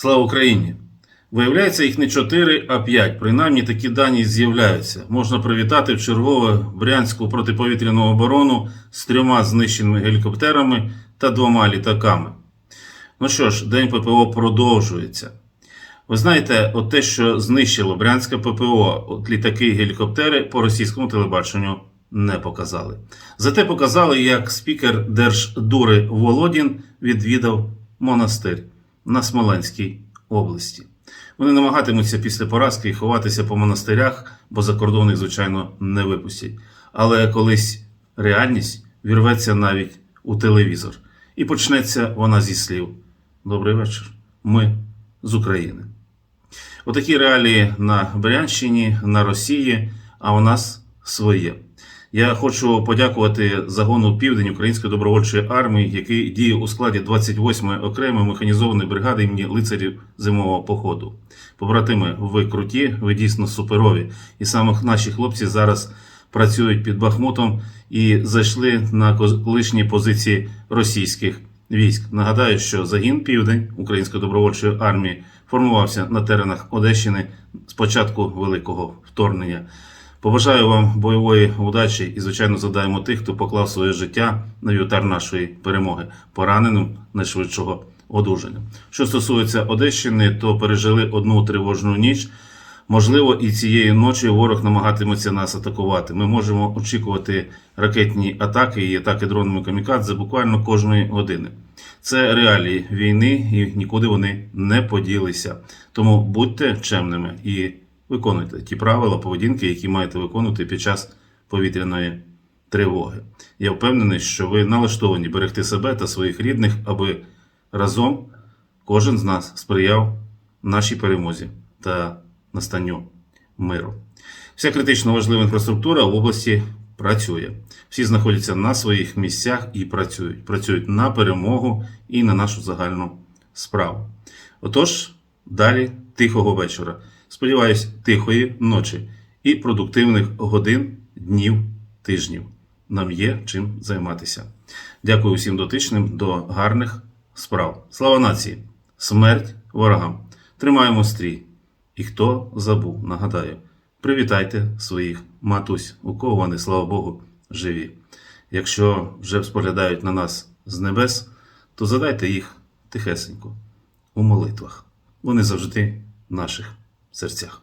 Слава Україні! Виявляється, їх не 4, а 5. Принаймні такі дані з'являються. Можна привітати в чергове Брянську протиповітряну оборону з трьома знищеними гелікоптерами та двома літаками. Ну що ж, день ППО продовжується. Ви знаєте, от те, що знищило Брянське ППО, от літаки і гелікоптери по російському телебаченню не показали. Зате показали, як спікер Держдури Володін відвідав монастир на Смоленській області. Вони намагатимуться після поразки ховатися по монастирях, бо за кордон їх, звичайно, не випустять. Але колись реальність вірветься навіть у телевізор. І почнеться вона зі слів: Добрий вечір. Ми з України. Отакі реалії на Брянщині, на Росії, а у нас своє. Я хочу подякувати загону Південь Української добровольчої армії, який діє у складі 28-ї окремої механізованої бригади імені лицарів зимового походу. Побратими, ви круті, ви дійсно суперові. І саме наші хлопці зараз працюють під Бахмутом і зайшли на колишні позиції російських військ. Нагадаю, що загін Південь Української добровольчої армії формувався на теренах Одещини з початку великого вторгнення. Побажаю вам бойової удачі і, звичайно, задаємо тих, хто поклав своє життя на вівтар нашої перемоги, пораненим найшвидшого одужання. Що стосується Одещини, то пережили одну тривожну ніч. Можливо, і цієї ночі ворог намагатиметься нас атакувати. Ми можемо очікувати ракетні атаки і атаки дронами камікадзе буквально кожної години. Це реалії війни, і нікуди вони не поділися. Тому будьте чемними і виконуйте ті правила поведінки, які маєте виконувати під час повітряної тривоги. Я впевнений, що ви налаштовані берегти себе та своїх рідних, аби разом кожен з нас сприяв нашій перемозі та настанню миру. Вся критично важлива інфраструктура в області працює. Всі знаходяться на своїх місцях і працюють. Працюють на перемогу і на нашу загальну справу. Отож, далі тихого вечора. Сподіваюсь, тихої ночі і продуктивних годин, днів, тижнів. Нам є чим займатися. Дякую усім дотичним до гарних справ. Слава нації! Смерть ворогам! Тримаємо стрій! І хто забув, нагадаю, привітайте своїх матусь, у кого вони, слава Богу, живі. Якщо вже споглядають на нас з небес, то задайте їх тихесенько у молитвах. Вони завжди наших серцях.